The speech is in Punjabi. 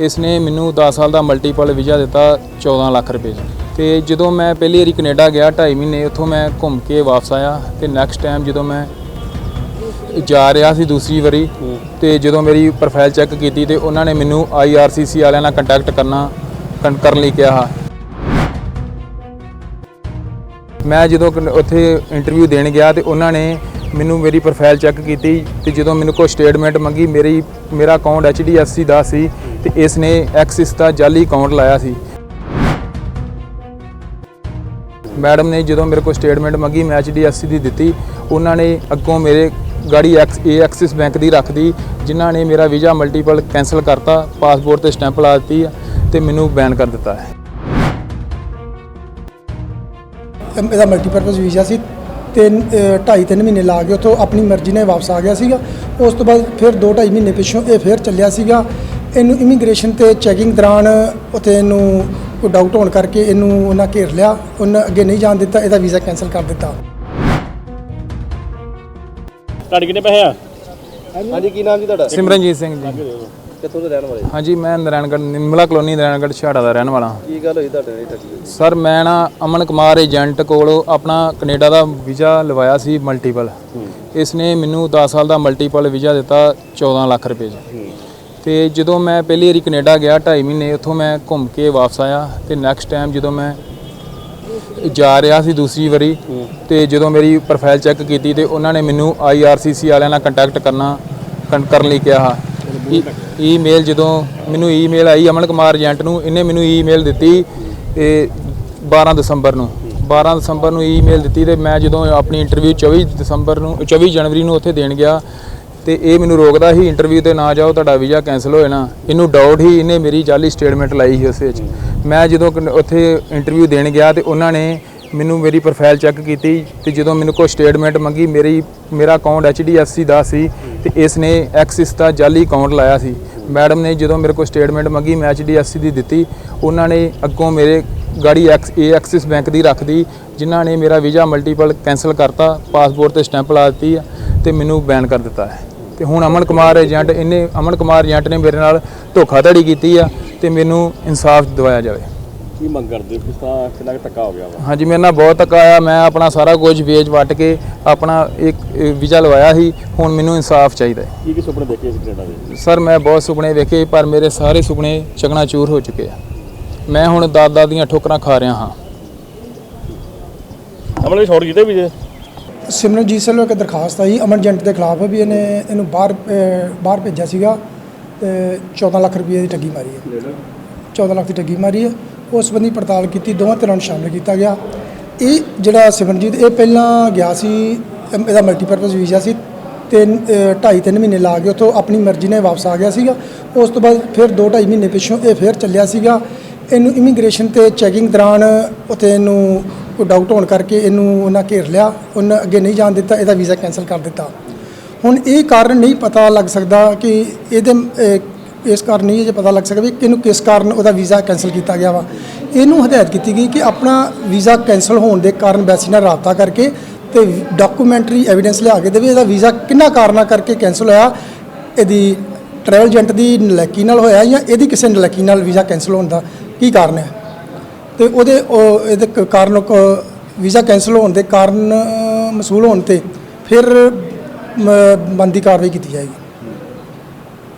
ਇਸ ਨੇ ਮੈਨੂੰ 10 ਸਾਲ ਦਾ ਮਲਟੀਪਲ ਵੀਜ਼ਾ ਦਿੱਤਾ 14 ਲੱਖ ਰੁਪਏ 'ਚ। ਤੇ ਜਦੋਂ ਮੈਂ ਪਹਿਲੀ ਵਾਰੀ ਕੈਨੇਡਾ ਗਿਆ 2.5 ਮਹੀਨੇ, ਉੱਥੋਂ ਮੈਂ ਘੁੰਮ ਕੇ ਵਾਪਸ ਆਇਆ ਤੇ ਨੈਕਸਟ ਟਾਈਮ ਜਦੋਂ ਮੈਂ ਜਾ ਰਿਹਾ ਸੀ ਦੂਸਰੀ ਵਾਰੀ ਤੇ ਜਦੋਂ ਮੇਰੀ ਪ੍ਰੋਫਾਈਲ ਚੈੱਕ ਕੀਤੀ ਤੇ ਉਹਨਾਂ ਨੇ ਮੈਨੂੰ IRCC ਵਾਲਿਆਂ ਨਾਲ ਕੰਟੈਕਟ ਕਰਨਾ ਕਨ- ਕਰਨ ਲਈ ਕਿਹਾ। ਮੈਂ ਜਦੋਂ ਕਨ- ਉੱਥੇ ਇੰਟਰਵਿਊ ਦੇਣ ਗਿਆ ਤੇ ਉਹਨਾਂ ਨੇ ਮੈਨੂੰ ਮੇਰੀ ਪ੍ਰੋਫਾਈਲ ਚੈੱਕ ਕੀਤੀ ਤੇ ਜਦੋਂ ਮੈਨੂੰ ਕੋਈ ਸਟੇਟਮੈਂਟ ਮੰਗੀ, ਮੇਰੀ, ਮੇਰਾ ਅਕਾਊਂਟ HDFC ਦਾ ਸੀ ਤੇ ਇਸ ਨੇ ਐਕਸਿਸ ਦਾ ਜਾਲੀ ਅਕਾਊਂਟ ਲਾਇਆ ਸੀ। ਮੈਡਮ ਨੇ ਜਦੋਂ ਮੇਰੇ ਕੋਲ ਸਟੇਟਮੈਂਟ ਮੰਗੀ, ਮੈਂ HDFC ਦੀ ਦਿੱਤੀ। ਉਹਨਾਂ ਨੇ ਅੱਗੋਂ ਮੇਰੇ ਗਾੜੀ ਐਕਸ ਏ ਐਕਸਿਸ ਬੈਂਕ ਦੀ ਰੱਖਦੀ ਜਿਨ੍ਹਾਂ ਨੇ ਮੇਰਾ ਵੀਜ਼ਾ ਮਲਟੀਪਲ ਕੈਨਸਲ ਕਰਤਾ ਪਾਸਪੋਰਟ ਤੇ ਸਟੈਂਪ ਲਾ ਦਿੱਤੀ ਆ ਤੇ ਮੈਨੂੰ ਬੈਨ ਕਰ ਦਿੱਤਾ। ਹੈ ਇਹਦਾ ਮਲਟੀਪਰਪਸ ਵੀਜ਼ਾ ਸੀ ਤਿੰਨ ਅ, ਢਾਈ ਤਿੰਨ ਮਹੀਨੇ ਲਾ ਕੇ ਉੱਥੋਂ ਆਪਣੀ ਮਰਜ਼ੀ ਨਾਲ ਵਾਪਸ ਆ ਗਿਆ ਸੀਗਾ। ਉਸ ਤੋਂ ਬਾਅਦ ਫਿਰ 2 ਢਾਈ ਮਹੀਨੇ ਪਿੱਛੋਂ ਇਹ ਫਿਰ ਚੱਲਿਆ ਸੀਗਾ। ਇਹਨੂੰ ਇਮੀਗ੍ਰੇਸ਼ਨ ਤੇ ਚੈਕਿੰਗ ਦੌਰਾਨ ਉੱਥੇ ਇਹਨੂੰ ਕੋਈ ਡਾਊਟ ਹੋਣ ਕਰਕੇ ਇਹਨੂੰ ਉਹਨਾਂ ਘੇਰ ਲਿਆ। ਉਹਨਾਂ ਅੱਗੇ ਨਹੀਂ ਜਾਣ ਦਿੱਤਾ ਇਹਦਾ ਵੀਜ਼ਾ ਕੈਨਸਲ ਕਰ ਦਿੱਤਾ। ਤੁਹਾਡੇ ਕਿੰਨੇ ਪੈਸੇ ਆ? ਹਾਂਜੀ ਕੀ ਨਾਮ ਜੀ ਤੁਹਾਡਾ? ਸਿਮਰਨਜੀਤ ਸਿੰਘ ਜੀ। ਕਿੱਥੋਂ ਦੇ ਰਹਿਣ ਵਾਲੇ ਹਾਂਜੀ ਮੈਂ ਨਾਰਾਇਣਗੜ੍ਹ ਨਿਰਮਲਾ ਕਲੋਨੀ ਨਾਰਾਇਣਗੜ੍ਹ ਛਾੜਾ ਦਾ ਰਹਿਣ ਵਾਲਾ। ਹਾਂ। ਕੀ ਗੱਲ ਹੋਈ ਤੁਹਾਡੇ ਨਾਲ ਠੱਗੀ ਹੋਈ? ਸਰ ਮੈਂ ਨਾ ਅਮਨ ਕੁਮਾਰ ਏਜੰਟ ਕੋਲੋਂ ਆਪਣਾ ਕੈਨੇਡਾ ਦਾ ਵੀਜ਼ਾ ਲਵਾਇਆ ਸੀ ਮਲਟੀਪਲ। ਇਸ ਨੇ ਮੈਨੂੰ 10 ਸਾਲ ਦਾ ਮਲਟੀਪਲ ਵੀਜ਼ਾ ਦਿੱਤਾ 14 ਲੱਖ ਰੁਪਏ 'ਚ। ਤੇ ਜਦੋਂ ਮੈਂ ਪਹਿਲੀ ਵਾਰੀ ਕੈਨੇਡਾ ਗਿਆ 2.5 ਮਹੀਨੇ ਉੱਥੋਂ ਮੈਂ ਘੁੰਮ ਕੇ ਵਾਪਸ ਆਇਆ ਤੇ ਨੈਕਸਟ ਟਾਈਮ ਜਦੋਂ ਮੈਂ ਜਾ ਰਿਹਾ ਸੀ ਦੂਸਰੀ ਵਾਰੀ ਤੇ ਜਦੋਂ ਮੇਰੀ ਪ੍ਰੋਫਾਈਲ ਚੈੱਕ ਕੀਤੀ ਤੇ ਉਹਨਾਂ ਨੇ ਮੈਨੂੰ IRCC ਵਾਲਿਆਂ ਨਾਲ ਕੰਟੈਕਟ ਕਰਨਾ ਕਨ- ਕਰਨ ਲਈ ਕਿਹਾ। ਈਮੇਲ ਜਦੋਂ ਮੈਨੂੰ ਈਮੇਲ ਆਈ ਅਮਨ ਕੁਮਾਰ ਏਜੰਟ ਨੂੰ, ਇਹਨੇ ਮੈਨੂੰ ਈਮੇਲ ਦਿੱਤੀ ਤੇ 12 ਦਸੰਬਰ ਨੂੰ। 12 ਦਸੰਬਰ ਨੂੰ ਈਮੇਲ ਦਿੱਤੀ ਤੇ ਮੈਂ ਜਦੋਂ ਆਪਣੀ ਇੰਟਰਵਿਊ 24 ਦਸੰਬਰ ਨੂੰ 24 ਜਨਵਰੀ ਨੂੰ ਉੱਥੇ ਦੇਣ ਗਿਆ ਤੇ ਇਹ ਮੈਨੂੰ ਰੋਕਦਾ ਸੀ ਇੰਟਰਵਿਊ ਤੇ ਨਾ ਜਾਓ, ਤੁਹਾਡਾ ਵੀਜ਼ਾ ਕੈਨਸਲ ਹੋ ਜਾਣਾ। ਇਹਨੂੰ ਡਾਊਟ ਹੀ ਇਹਨੇ ਮੇਰੀ ਜਾਲੀ ਸਟੇਟਮੈਂਟ ਲਾਈ ਸੀ ਉਸ ਵਿੱਚ। ਮੈਂ ਜਦੋਂ ਉੱਥੇ ਇੰਟਰਵਿਊ ਦੇਣ ਗਿਆ ਤੇ ਉਹਨਾਂ ਨੇ ਮੈਨੂੰ ਮੇਰੀ ਪ੍ਰੋਫਾਈਲ ਚੈੱਕ ਕੀਤੀ ਤੇ ਜਦੋਂ ਮੈਨੂੰ ਕੋਈ ਸਟੇਟਮੈਂਟ ਮੰਗੀ, ਮੇਰੀ ਮੇਰਾ ਅਕਾਊਂਟ HDFC ਦਾ ਸੀ ਤੇ ਇਸ ਨੇ ਐਕਸਿਸ ਦਾ ਜਾਲੀ ਅਕਾਊਂਟ ਲਾਇਆ ਸੀ। ਮੈਡਮ ਨੇ ਜਦੋਂ ਮੇਰੇ ਕੋਲ ਸਟੇਟਮੈਂਟ ਮੰਗੀ, ਮੈਂ HDFC ਦੀ ਦਿੱਤੀ। ਉਹਨਾਂ ਨੇ ਅੱਗੋਂ ਮੇਰੇ ਗਾੜੀ ਐਕਸ ਏ ਐਕਸਿਸ ਬੈਂਕ ਦੀ ਰੱਖਦੀ ਜਿਨ੍ਹਾਂ ਨੇ ਮੇਰਾ ਵੀਜ਼ਾ ਮਲਟੀਪਲ ਕੈਨਸਲ ਕਰਤਾ ਪਾਸਪੋਰਟ ਤੇ ਸਟੈਂਪ ਲਾ ਦਿੱਤੀ ਆ ਤੇ ਮੈਨੂੰ ਬੈਨ ਕਰ ਦਿੱਤਾ ਹੈ। ਤੇ ਹੁਣ ਅਮਨ ਕੁਮਾਰ ਏਜੰਟ ਇਹਨੇ ਅਮਨ ਕੁਮਾਰ ਏਜੰਟ ਨੇ ਮੇਰੇ ਨਾਲ ਧੋਖਾਧੜੀ ਕੀਤੀ ਆ ਤੇ ਮੈਨੂੰ ਇਨਸਾਫ ਦਿਵਾਇਆ ਜਾਵੇ। ਕੀ ਮੰਗ ਕਰਦੇ ਹੋ? ਕਿਸ ਤਰ੍ਹਾਂ ਕਿੰਨਾ ਕੁ ਧੱਕਾ ਹੋ ਗਿਆ ਵਾ? ਹਾਂਜੀ ਮੇਰੇ ਨਾਲ ਬਹੁਤ ਧੱਕਾ ਆਇਆ। ਮੈਂ ਆਪਣਾ ਸਾਰਾ ਕੁਝ ਵੇਚ ਵਟ ਕੇ ਆਪਣਾ ਇੱਕ ਵੀਜ਼ਾ ਲਵਾਇਆ ਸੀ। ਹੁਣ ਮੈਨੂੰ ਇਨਸਾਫ ਚਾਹੀਦਾ ਹੈ। ਕੀ ਕੀ ਸੁਪਨੇ ਦੇਖੇ ਸੀ ਕੈਨੇਡਾ ਦੇ? ਸਰ ਮੈਂ ਬਹੁਤ ਸੁਪਨੇ ਵੇਖੇ ਪਰ ਮੇਰੇ ਸਾਰੇ ਸੁਪਨੇ ਚਕਨਾਚੂਰ ਹੋ ਚੁੱਕੇ ਆ। ਮੈਂ ਹੁਣ ਦਾਦਾ ਦੀਆਂ ਠੋਕਰਾਂ ਖਾ ਰਿਹਾ ਹਾਂ। ਅਮਲ ਵੀ ਛੋੜ ਕੀਤੇ ਵੀ ਜੇ ਸਿਮਰਨਜੀਤ ਸਿੰਘ ਵੱਲੋਂ ਇੱਕ ਦਰਖਾਸਤ ਆਈ। ਅਮਨ ਏਜੰਟ ਦੇ ਖਿਲਾਫ ਵੀ ਇਹਨੇ ਇਹਨੂੰ ਬਾਹਰ ਬਾਹਰ ਭੇਜਿਆ ਸੀਗਾ ਤੇ 14 ਲੱਖ ਰੁਪਏ ਦੀ ਠੱਗੀ ਮਾਰੀ ਹੈ। 14 ਲੱਖ ਦੀ ਠੱਗੀ ਮਾਰੀ ਹੈ। ਉਸ ਸੰਬੰਧੀ ਪੜਤਾਲ ਕੀਤੀ ਦੋਵਾਂ ਧਿਰਾਂ ਨੂੰ ਸ਼ਾਮਲ ਕੀਤਾ ਗਿਆ। ਇਹ ਜਿਹੜਾ ਸਿਮਰਨਜੀਤ ਇਹ ਪਹਿਲਾਂ ਗਿਆ ਸੀ ਇਹਦਾ ਮਲਟੀਪਰਪਸ ਵੀਜ਼ਾ ਸੀ ਤਿੰਨ ਅ, ਢਾਈ ਤਿੰਨ ਮਹੀਨੇ ਲਾ ਕੇ ਉੱਥੋਂ ਆਪਣੀ ਮਰਜ਼ੀ ਨਾਲ ਵਾਪਸ ਆ ਗਿਆ ਸੀਗਾ। ਉਸ ਤੋਂ ਬਾਅਦ ਫਿਰ 2 ਢਾਈ ਮਹੀਨੇ ਪਿੱਛੋਂ ਇਹ ਫਿਰ ਚੱਲਿਆ ਸੀਗਾ। ਇਹਨੂੰ ਇਮੀਗ੍ਰੇਸ਼ਨ ਤੇ ਚੈਕਿੰਗ ਦੌਰਾਨ ਉੱਥੇ ਇਹਨੂੰ ਕੋਈ ਡਾਊਟ ਹੋਣ ਕਰਕੇ ਇਹਨੂੰ ਉਹਨਾਂ ਘੇਰ ਲਿਆ। ਉਹਨਾਂ ਅੱਗੇ ਨਹੀਂ ਜਾਣ ਦਿੱਤਾ ਇਹਦਾ ਵੀਜ਼ਾ ਕੈਨਸਲ ਕਰ ਦਿੱਤਾ। ਹੁਣ ਇਹ ਕਾਰਨ ਨਹੀਂ ਪਤਾ ਲੱਗ ਸਕਦਾ ਕਿ ਇਹਦੇ ਇਸ ਕਾਰਨ ਨਹੀਂ ਜੇ ਪਤਾ ਲੱਗ ਸਕਦਾ ਵੀ ਇਹਨੂੰ ਕਿਸ ਕਾਰਨ ਉਹਦਾ ਵੀਜ਼ਾ ਕੈਨਸਲ ਕੀਤਾ ਗਿਆ ਵਾ। ਇਹਨੂੰ ਹਦਾਇਤ ਕੀਤੀ ਗਈ ਕਿ ਆਪਣਾ ਵੀਜ਼ਾ ਕੈਨਸਲ ਹੋਣ ਦੇ ਕਾਰਨ ਬੈਸੀ ਨਾਲ ਰਾਬਤਾ ਕਰਕੇ ਤੇ ਡਾਕੂਮੈਂਟਰੀ ਐਵੀਡੈਂਸ ਲਿਆ ਕੇ ਦੇਵੇ, ਇਹਦਾ ਵੀਜ਼ਾ ਕਿੰਨਾ ਕਾਰਨਾਂ ਕਰਕੇ ਕੈਨਸਲ ਹੋਇਆ, ਇਹਦੀ ਟਰੈਵਲ ਏਜੰਟ ਦੀ ਨਲੈਕੀ ਨਾਲ ਹੋਇਆ ਜਾਂ ਇਹਦੀ ਕਿਸੇ ਨਲੈਕੀ ਨਾਲ ਵੀਜ਼ਾ ਕੈਨਸਲ ਹੋਣ ਦਾ ਕੀ ਕਾਰਨ ਹੈ? ਤੇ ਉਹਦੇ, ਉਹ ਇਹਦੇ ਕ- ਕਾਰਨ, ਕ- ਵੀਜ਼ਾ ਕੈਨਸਲ ਹੋਣ ਦੇ ਕਾਰਨ ਮਸੂਲ ਹੋਣ ਤੇ ਫਿਰ ਬੰਦੀ ਕਾਰਵਾਈ ਕੀਤੀ ਜਾਏਗੀ।